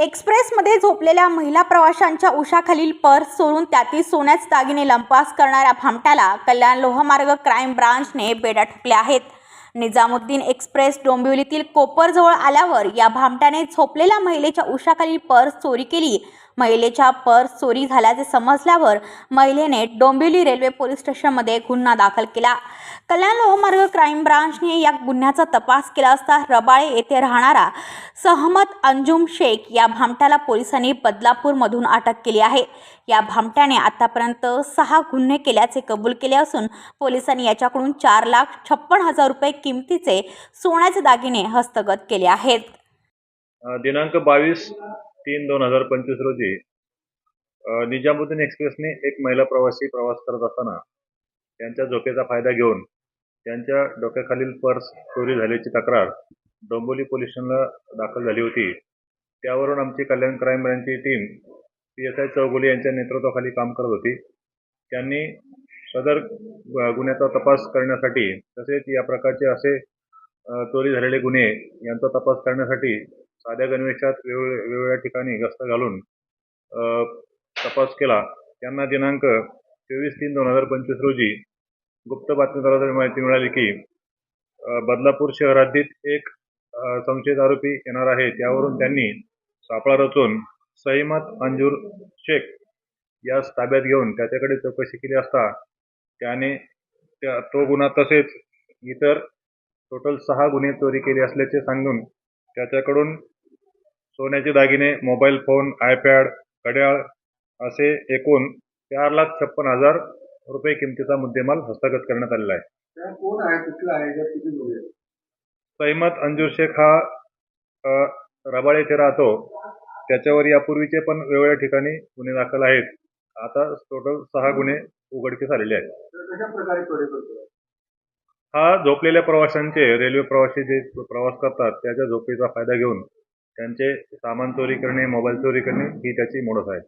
एक्सप्रेसमध्ये झोपलेल्या महिला प्रवाशांच्या उशाखालील पर्स चोरून त्यातील सोन्याचे दागिने लंपास करणाऱ्या भामट्याला कल्याण लोहमार्ग क्राईम ब्रांचने बेड्या ठोकल्या आहेत. निजामुद्दीन एक्सप्रेस डोंबिवलीतील कोपरजवळ आल्यावर या भामट्याने झोपलेल्या महिलेच्या उशाखालील पर्स चोरी केली. महिलेच्या पर्स चोरी झाल्याचे समजल्यावर महिलेने डोंबिवली रेल्वे पोलीस स्टेशनमध्ये गुन्हा दाखल केला. कल्याण लोहमार्ग क्राईम ब्रांचने या गुन्ह्याचा तपास केला असता रबाळे येथे राहणारा सहमत अंजुम शेख या भामट्याला पोलिसांनी बदलापूरमधून अटक केली आहे. या भामट्याने आतापर्यंत सहा गुन्हे केल्याचे कबूल केले असून पोलिसांनी याच्याकडून चार लाख छप्पन हजार रुपये किमतीचे सोन्याचे दागिने हस्तगत केले आहेत. दिनांक बावीस तीन दोन हजार पंचवीस रोजी निजामुद्दीन एक्सप्रेसने एक महिला प्रवासी प्रवास करत असताना त्यांच्या झोपेचा फायदा घेऊन त्यांच्या डोक्याखालील पर्स चोरी झाल्याची तक्रार डोंबिवली पोलीस स्टेशनला दाखल झाली होती. त्यावरून आमची Kalyan crime ब्रँचची team P S I Chougule यांच्या नेतृत्वाखाली काम करत होती. त्यांनी सदर गुन्ह्याचा तपास करण्यासाठी तसेच या प्रकारचे असे चोरी झालेले गुन्हे यांचा तपास करण्यासाठी साध्या गणवेशात वेगवेगळ्या वेगवेगळ्या ठिकाणी गस्त घालून तपास केला. त्यांना दिनांक चोवीस तीन दोन हजार पंचवीस रोजी गुप्त बातमीदाराद्वारे माहिती मिळाली की बदलापूर शहरातील एक संशयित आरोपी येणार आहे. त्यावरून त्यांनी सापळा रचून सईमत अंजूर शेख यास ताब्यात घेऊन त्याच्याकडे चौकशी केली असता त्याने त्या तो गुन्हा तसेच इतर टोटल सहा गुन्हे चोरी केले असल्याचे सांगून त्याच्याकडून सोन्याचे दागिने मोबाईल फोन आयपॅड घड्याळ असे एकूण चार लाख छप्पन हजार रुपये किमतीचा मुद्देमाल हस्तगत करण्यात आलेला आहे. सैमत अंजूर शेख हा रबाळे येथे राहतो. त्याच्यावर यापूर्वीचे पण वेगवेगळ्या ठिकाणी गुन्हे दाखल आहेत. आता टोटल सहा गुन्हे उघडकीस आलेले आहेत. तर कशा प्रकारे चोरी करतो? हा झोपलेल्या प्रवाशांचे रेल्वे प्रवासी जे प्रवास करतात त्याच्या झोपेचा फायदा घेऊन त्यांचे सामान चोरी करणे मोबाईल चोरी करणे ही त्याची मोडस आहे.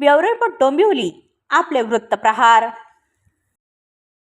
ब्युरो रिपोर्ट डोंबिवली आपले वृत्तप्रहार